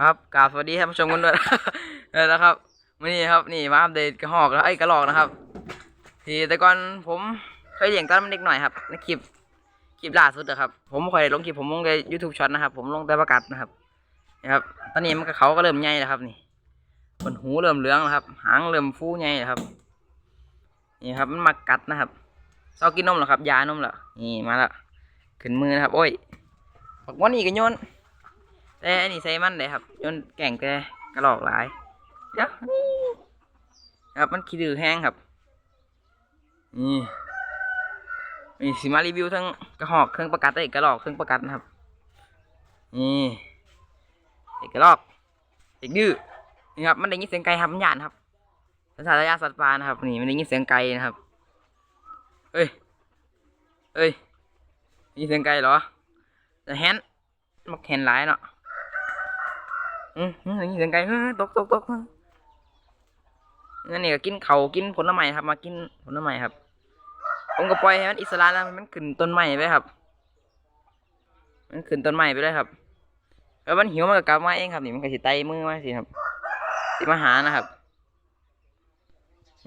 ครับกราบสวัสดีท่านผู้ชมกันด้วยเออแล้วครับวันนี้ครับนี่มาอัปเดตกระหอกแล้วไอ้กระหลอกนะครับ ที่แต่ก่อนผมเคยเลี้ยงตอนมันเด็กหน่อยครับในคลิปคลิปล่าสุดนะครับ ผมไม่ค่อยลงคลิปผมลงในยูทูบช็อตนะครับ ผมลงแต่ประกาศนะครับนะครับตอนนี้มันก็เขาก็เริ่มใหญ่แล้วครับ นี่บนหูเริ่มเหลืองแล้วครับ หางเริ่มฟูใหญ่แล้วครับ นี่ครับมันมากัดนะครับเศร้ากินนมแล้วครับ ยานมแล้วนี่มาแล้วขึ้นมือนะครับ โอ้ยบอกว่านี่ก็โยน แต่อันนี้ใส่มันเลยครับ จนแก่งแต่กระหลอกหลายเดี๋ยวครับมันขี้ดื้อแห้งครับนี่นี่สิมารีวิวทั้งกระหอกเครื่องประกัดได้กระหลอกเครื่องประกัดนะครับนี่เด็กกระหลอกเด็กดื้อนี่ครับมันได้ยินเสียงไก่ครับมันหยานครับภาษาระยะสัตว์ป่านะครับนี่มันได้ยินเสียงไก่นะครับเอ้ยเอ้ยได้ยินเสียงไก่เหรอแต่แฮนมักแฮนหลายเนาะ อืมอย่างนี้เสียงไก่เฮ้ยตกตกตกนั่นนี่ก็กินเขากินผลไม้ครับ มากินผลไม้ครับผมก็ปล่อยให้มันอิสระนะมันขึ้นต้นไม้ไปครับ มันขึ้นต้นไม้ไปเลยครับแล้วมันหิวมันก็กลับมาเองครับนี่มันก็สิไตมือมาสิครับสิมาหานะครับ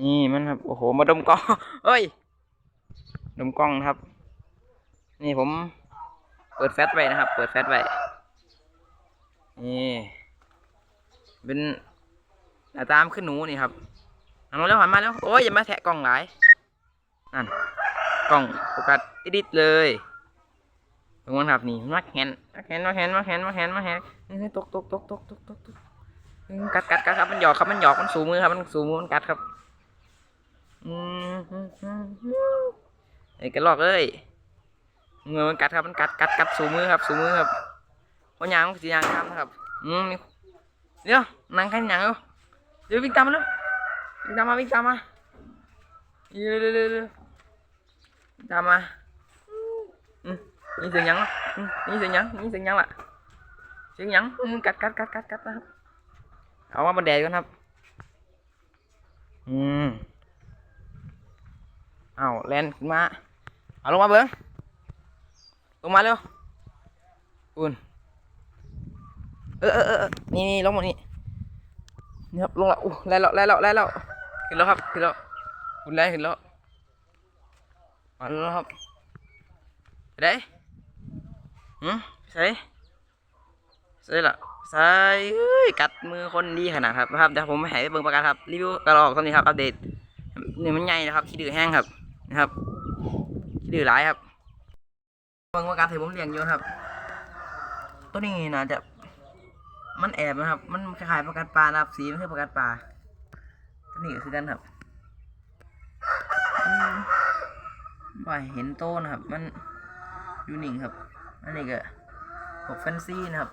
นี่มันครับโอ้โหมาดมกล้องเอ้ยดมกล้องครับ นี่ผม เปิดแฟลชไว้นะครับ เปิดแฟลชไว้นี่ เป็นหน้าตามขึ้นหนูนี่ครับหันมาแล้วหันมาแล้วโอ้ยอย่ามาแทะกล้องหลายนั่นกล้องโฟกัสดิดเลยตรงนั้นครับนี่มักแฮนมักแฮนมักแฮนมักแฮนมักแฮนมักแฮนตกตกตกตกตกตกตกกัดกัดกัดครับมันหยอกครับมันหยอกมันสูมือครับมันสูมือมันกัดครับอืมอืมอืมอืมไอ้กระลอกเอ้ยมือมันกัดครับมันกัดกัดกัดสูมือครับสูมือครับเพราะยางมันสียางงามครับอืม เดี๋ยวนั่งแค่ยังเอ้าเดี๋ยววิ่งตามมาเลยวิ่งตามมาวิ่งตามมาเร็วเร็วเร็วเร็ววิ่งตามมาอืมนี่เสียงยังวะอืมนี่เสียงยังนี่เสียงยังล่ะเสียงยังอืมกัดกัดกัดกัดกัดนะครับเอามาบนแดดก่อนครับอืมเอาแลนขึ้นมาเอาลงมาเบิ้งลงมาเร็วอุ่น เออเออเออนี่นี่ลงหมดนี่นี่ครับลงละอู้ไล่แล้วไล่แล้วไล่แล้วขึ้นแล้วครับขึ้นแล้วคุณไล่ขึ้นแล้วมาแล้วครับไปไหนหืมใส่ใส่ละใส่เอ้ยกัดมือคนดีขนาดครับนะครับเดี๋ยวผมไปหายไปเบิ่งประกันครับรีวิวกระรอกตอนนี้ครับอัปเดตนี่มันใหญ่นะครับขี้ดื้อแห้งครับนะครับขี้ดื้อหลายครับเบิ่งประกันที่ผมเลี้ยงอยู่นครับ ตัวนี้น่าจะ มันแอบนะครับ มันคล้ายๆประกัดปลานะครับ สีมันคือประกัดปลาตัวนี้ก็คือกันครับว่าเห็นโตนะครับ มันอยู่นิ่งครับ อันนี้ก็พวกแฟนซีนะครับ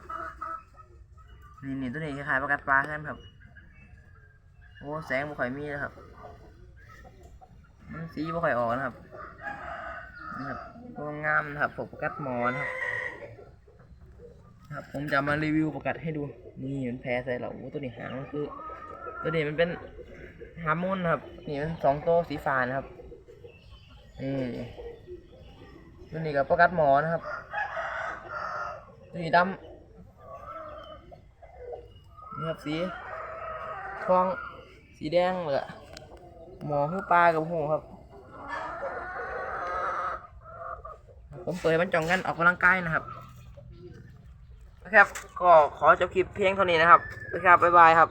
นี่นี่ตัวนี้คล้ายๆประกัดปลาคือกันครับ โอ้แสงบ่ค่อยมีนะครับ มันสีบ่ค่อยออกนะครับ นี่ครับงามนะครับพวกประกัดหมอนะครับ ครับผมจะมารีวิวประกัดให้ดู นี่มันแพ้ใส่เหล่าโอ้ตัวนี้หางมันคือ ตัวนี้มันเป็นฮาร์โมนครับ นี่มันสองตัวสีฟ้านะครับนี่ตัวนี้กับประกัดหมอนะครับตัวนี้ดำนี่ครับสีทองสีแดงเลยหมอคือปลากับหูครับ ผมเปิดมันจ่องกันออกกำลังกายนะครับ ครับก็ขอจบคลิปเพียงเท่านี้นะครับนะครับบ๊ายบายครับ